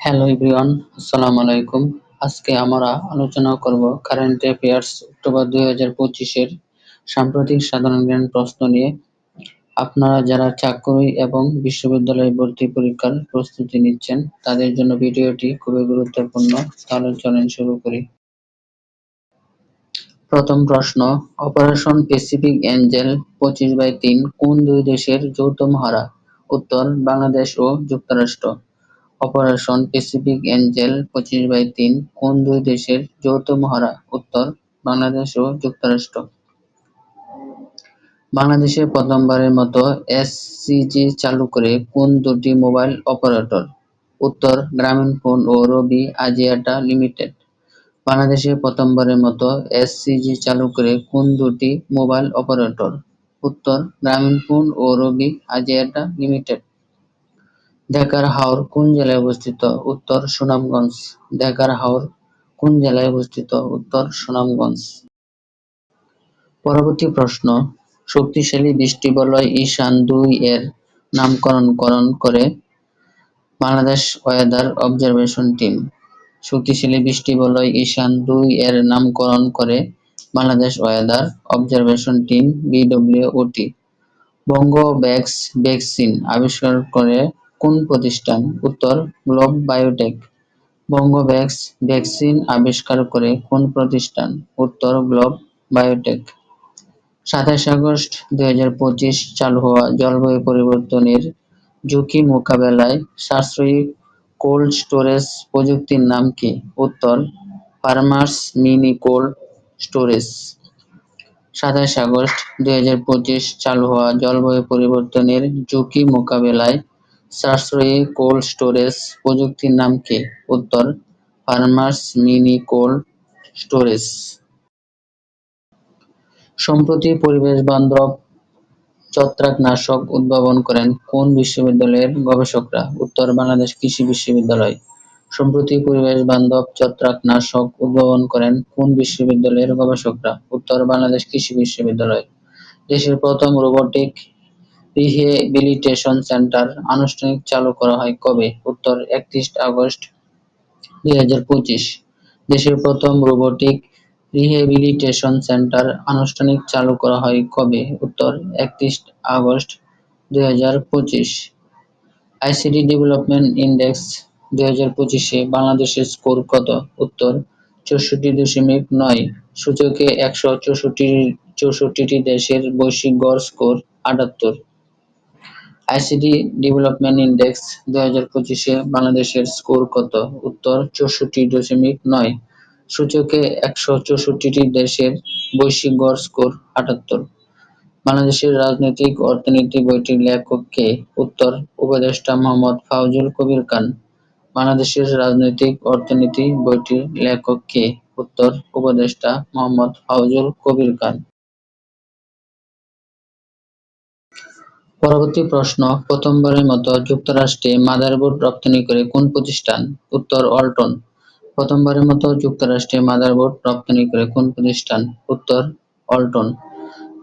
Hello everyone, আসসালামু আলাইকুম। আজকে আমরা আলোচনা করব কারেন্ট অ্যাফেয়ার্স অক্টোবর দুই হাজার পঁচিশের সাম্প্রতিক সাধারণ জ্ঞান প্রশ্ন নিয়ে। আপনারা যারা চাকরি এবং বিশ্ববিদ্যালয় ভর্তি পরীক্ষার প্রস্তুতি নিচ্ছেন, তাদের জন্য ভিডিওটি খুবই গুরুত্বপূর্ণ। তাহলে চলেন শুরু করি। প্রথম প্রশ্ন অপারেশন প্যাসিফিক এঞ্জেল পঁচিশ বাই তিন কোন দুই দেশের যৌথ মহড়া উত্তর, বাংলাদেশ ও যুক্তরাষ্ট্র। অপারেশন প্যাসিফিক এঞ্জেল পঁচিশ বাই তিন কোন দুই দেশের যৌথ মহড়া? উত্তর, বাংলাদেশ ও যুক্তরাষ্ট্র। বাংলাদেশে প্রথমবারের মতো এস এসসিজি চালু করে কোন দুটি মোবাইল অপারেটর? উত্তর গ্রামীণফোন ও রবি আজিয়াটা লিমিটেড। বাংলাদেশে প্রথমবারের মতো এস এসসিজি চালু করে কোন দুটি মোবাইল অপারেটর? উত্তর গ্রামীণফোন ও রবি আজিয়াটা লিমিটেড। দেকার হাওর কোন জেলায় অবস্থিত? উত্তর সুনামগঞ্জ। দেকার হাওর কোন জেলায় অবস্থিত? উত্তর সুনামগঞ্জ। পরবর্তী প্রশ্ন, শক্তিশালী বৃষ্টিবলয় ঈশান দুই এর নামকরণকরণ করে বাংলাদেশ ওয়েদার অবজারভেশন টিম। শক্তিশালী বৃষ্টিবলয় ঈশান দুই এর নামকরণ করে Bangladesh weather observation team BWT Bangavax vaccine আবিষ্কার করে কোন প্রতিষ্ঠান? উত্তর, গ্লোব বায়োটেক। বঙ্গোভ্যাক্স ভ্যাকসিন আবিষ্কার করে কোন প্রতিষ্ঠান? উত্তর, গ্লোব বায়োটেক। সাতাশ আগস্ট দুই হাজার পঁচিশ চালু হওয়া জলবায়ু পরিবর্তনের ঝুঁকি মোকাবেলায় সাশ্রয়ী কোল্ড স্টোরেজ প্রযুক্তির নাম কি? উত্তর, ফার্মার্স মিনি কোল্ড স্টোরেজ। সাতাশ আগস্ট দুই হাজার পঁচিশ চালু হওয়া জলবায়ু পরিবর্তনের ঝুঁকি মোকাবেলায় সাশ্রয়ী কোল্ড স্টোরেজ প্রযুক্তির নাম কি? উত্তর, ফার্মার্স মিনি কোল্ড স্টোরেজ। সম্প্রতি পরিবেশ বান্ধব ছত্রাকনাশক উদ্ভাবন করেন কোন বিশ্ববিদ্যালয়ের গবেষকরা? উত্তর, বাংলাদেশ কৃষি বিশ্ববিদ্যালয়। সম্প্রতি পরিবেশ বান্ধব ছত্রাকনাশক উদ্ভাবন করেন কোন বিশ্ববিদ্যালয়ের গবেষকরা? উত্তর, বাংলাদেশ কৃষি বিশ্ববিদ্যালয়। দেশের প্রথম রোবোটিক রিহেবিলিটেশন সেন্টার আনুষ্ঠানিক চালু করা হয় কবে? উত্তর, একত্রিশ আগস্ট দুই হাজার পঁচিশ। দেশের প্রথম রোবোটিক রিহেবিলিটেশন সেন্টার আনুষ্ঠানিক চালু করা হয় কবে? উত্তর, একত্রিশ আগস্ট দুই হাজার পঁচিশ। আইসিটি ডেভেলপমেন্ট ইন্ডেক্স দুই হাজার পঁচিশে বাংলাদেশের স্কোর কত? উত্তর, চৌষট্টি দশমিক নয়। সূচকে একশো চৌষট্টি চৌষট্টিটি দেশের বৈশ্বিক গড় স্কোর আটাত্তর। আইসিটি ডেভেলপমেন্ট ইন্ডেক্স দুই হাজার পঁচিশে বাংলাদেশের স্কোর কত? উত্তর চৌষট্টি দশমিক নয়। সূচকে একশো চৌষট্টিটি দেশের বৈশ্বিক গড় স্কোর আটাত্তর। বাংলাদেশের রাজনৈতিক অর্থনীতি বইটির লেখক কে? উত্তর উপদেষ্টা মোহাম্মদ ফাউজুল কবির খান। বাংলাদেশের রাজনৈতিক অর্থনীতি বইটির লেখক কে? উত্তর উপদেষ্টা মোহাম্মদ ফাউজুল কবির খান। পরবর্তী প্রশ্ন, প্রথমবারের মতো যুক্তরাষ্ট্রে মাদারবোর্ড রপ্তানি করে কোন প্রতিষ্ঠান? উত্তর, অল্টন। প্রথমবারের মতো যুক্তরাষ্ট্রে মাদারবোর্ড রপ্তানি করে কোন প্রতিষ্ঠান? উত্তর, অল্টন।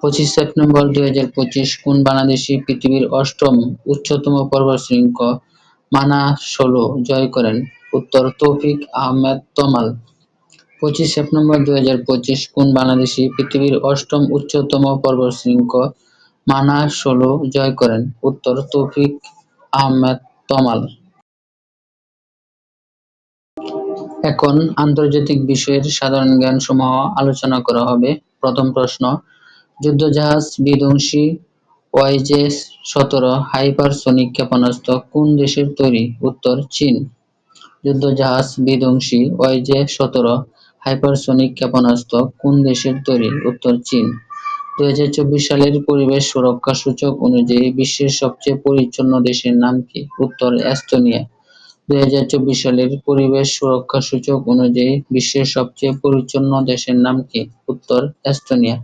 পঁচিশ সেপ্টেম্বর দুই হাজার পঁচিশ, কোন বাংলাদেশি পৃথিবীর অষ্টম উচ্চতম পর্বতশৃঙ্গ মানা ষোলো জয় করেন? উত্তর, তৌফিক আহমেদ তমাল। পঁচিশ সেপ্টেম্বর দুই হাজার পঁচিশ, কোন বাংলাদেশি পৃথিবীর অষ্টম উচ্চতম পর্বতশৃঙ্গ মানা ষোলো জয় করেন। উত্তর, তৌফিক আহমেদ তমাল। এখন আন্তর্জাতিক বিষয়ের সাধারণ জ্ঞান সমূহ আলোচনা করা হবে। প্রথম প্রশ্ন, যুদ্ধজাহাজ বিধ্বংসী ওয়াইজে সতেরো হাইপারসনিক ক্ষেপণাস্ত্র কোন দেশের তৈরি? উত্তর, চীন। যুদ্ধজাহাজ বিধ্বংসী ওয়াইজে সতেরো হাইপারসনিক ক্ষেপণাস্ত্র কোন দেশের তৈরি? উত্তর, চীন। দুই হাজার চব্বিশ সালের পরিবেশ সুরক্ষা সূচক অনুযায়ী বিশ্বের সবচেয়ে পরিচ্ছন্ন দেশের নাম কি? উত্তর, এস্তোনিয়া। দুই হাজার চব্বিশ সালের পরিবেশ সুরক্ষা সূচক অনুযায়ী বিশ্বের সবচেয়ে পরিচ্ছন্ন দেশের নাম কি? উত্তর, এস্তোনিয়া।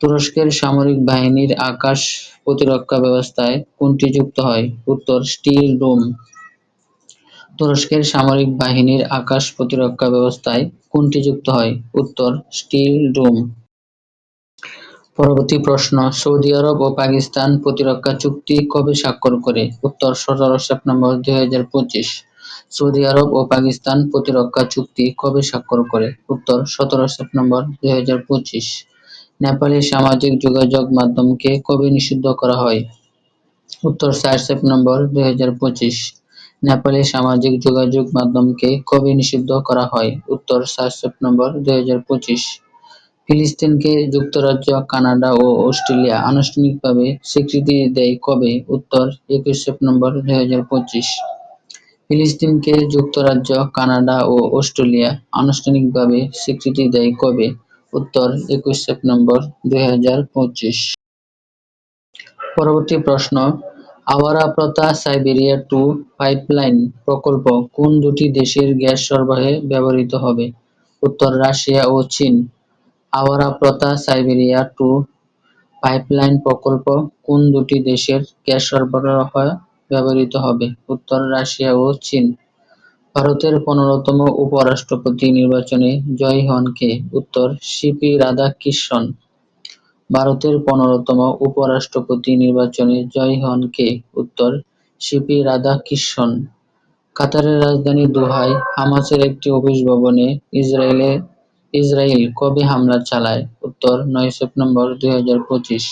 তুরস্কের সামরিক বাহিনীর আকাশ প্রতিরক্ষা ব্যবস্থায় কোনটি যুক্ত হয়। উত্তর, স্টিল ডোম। তুরস্কের সামরিক বাহিনীর আকাশ প্রতিরক্ষা ব্যবস্থায় কোনটি যুক্ত হয়। উত্তর, স্টিল ডোম। পরবর্তী প্রশ্ন, সৌদি আরব ও পাকিস্তান প্রতিরক্ষা চুক্তি কবে স্বাক্ষর করে? উত্তর, সতেরো সেপ্টেম্বর দুই হাজার পঁচিশ। সৌদি আরব ও পাকিস্তান প্রতিরক্ষা চুক্তি কবে স্বাক্ষর করে? উত্তর, সতেরো সেপ্টেম্বর দুই হাজার পঁচিশ। নেপালে সামাজিক যোগাযোগ মাধ্যমকে কবে নিষিদ্ধ করা হয়? উত্তর, চার সেপ্টেম্বর দুই হাজার পঁচিশ। নেপালে সামাজিক যোগাযোগ মাধ্যমকে কবে নিষিদ্ধ করা হয়? উত্তর, চার সেপ্টেম্বর দুই হাজার পঁচিশ। ফিলিস্তিনকে যুক্তরাজ্য, কানাডা ও অস্ট্রেলিয়া আনুষ্ঠানিকভাবে স্বীকৃতি দেয় কবে? উত্তর, একুশ সেপ্টেম্বর দুই হাজার পঁচিশ। ফিলিস্তিনকে যুক্তরাজ্য, কানাডা ও অস্ট্রেলিয়া আনুষ্ঠানিকভাবে স্বীকৃতি দেয় কবে? উত্তর, একুশ সেপ্টেম্বর দুই হাজার পঁচিশ। পরবর্তী প্রশ্ন আওয়ারা প্রথা সাইবেরিয়া টু পাইপলাইন প্রকল্প কোন দুটি দেশের গ্যাস সরবরাহে ব্যবহৃত হবে? উত্তর, রাশিয়া ও চীন। আওয়ারা প্রথা, সাইবেরিয়া টু পাইপলাইন প্রকল্প কোন দুটি দেশের গ্যাস সরবরাহে ব্যবহৃত হবে? উত্তর, রাশিয়া ও চীন। ভারতের পনেরোতম উপরাষ্ট্রপতি নির্বাচনে জয়ী হন কে? উত্তর, সিপি রাধাকৃষ্ণন। ভারতের পনেরোতম উপরাষ্ট্রপতি নির্বাচনে জয়ী হন কে? উত্তর, সিপি রাধাকৃষ্ণন। কাতারের রাজধানী দোহায় হামাসের একটি অফিস ভবনে ইসরায়েলে ইসরায়েল কবে হামলা চালায়। উত্তর, নয় সেপ্টেম্বর দুই হাজার পঁচিশ।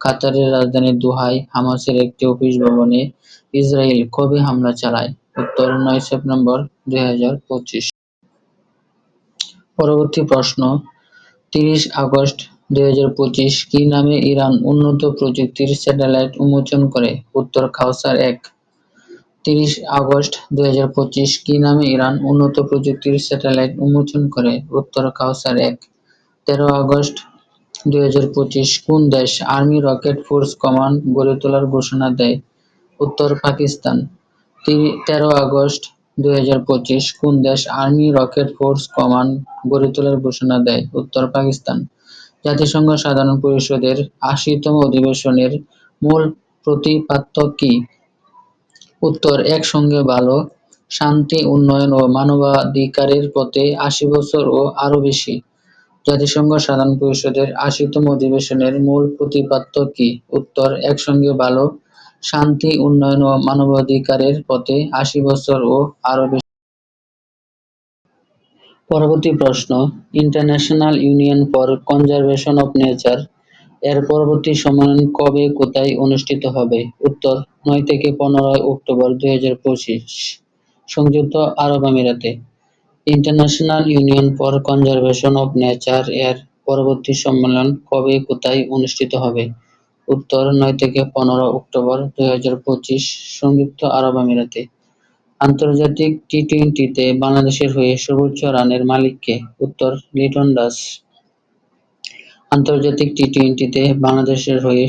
কাতারের রাজধানী দোহায় হামাসের একটি অফিস ভবনে ইসরায়েল কবে হামলা চালায়। উত্তর, নয় সেপ্টেম্বর দুই হাজার পঁচিশ। পরবর্তী প্রশ্ন, তিরিশ আগস্ট দুই হাজার পঁচিশ কি নামে ইরান উন্নত প্রযুক্তির স্যাটেলাইট উন্মোচন করে? উত্তর কাউসার এক। তিরিশ আগস্ট দুই হাজার পঁচিশ কি নামে ইরান উন্নত প্রযুক্তির স্যাটেলাইট উন্মোচন করে? উত্তর কাউসার এক। তেরো আগস্ট দুই হাজার পঁচিশ কোন দেশ আর্মি রকেট ফোর্স কমান্ড গড়ে তোলার ঘোষণা দেয়? উত্তর পাকিস্তান। তেরো আগস্ট দুই হাজার পঁচিশ কোন দেশ আর্মি রকেট ফোর্স কমান্ড গড়ে তোলার ঘোষণা দেয়? উত্তর পাকিস্তান। জাতিসংঘ সাধারণ পরিষদের আশিতম অধিবেশনের মূল প্রতিপাদ্য কি? উত্তর একসঙ্গে ভালো, শান্তি, উন্নয়ন ও মানবাধিকারের পথে আশি বছর ও আরও বেশি। জাতিসংঘ সাধারণ পরিষদের আশিতম অধিবেশনের মূল প্রতিপাদ্য কি? উত্তর একসঙ্গে ভালো, শান্তি, উন্নয়ন ও মানবাধিকারের পথে আশি বছর ও আরও বেশি। পরবর্তী প্রশ্ন, International Union for Conservation of Nature এর পরবর্তী সম্মেলন কবে, কোথায় অনুষ্ঠিত হবে? উত্তর, নয় থেকে পনেরোই অক্টোবর দুই হাজার পঁচিশ। সংযুক্ত আরব আমিরাতে। International Union for Conservation of Nature এর পরবর্তী সম্মেলন কবে, কোথায় অনুষ্ঠিত হবে? উত্তর, নয় থেকে পনেরো অক্টোবর দুই হাজার পঁচিশ। সংযুক্ত আরব আমিরাতে। আন্তর্জাতিক টি টোয়েন্টিতে বাংলাদেশের হয়ে সর্বোচ্চ রানের মালিক কে উত্তর, লিটন দাস। আন্তর্জাতিক টি টোয়েন্টিতে বাংলাদেশের হয়ে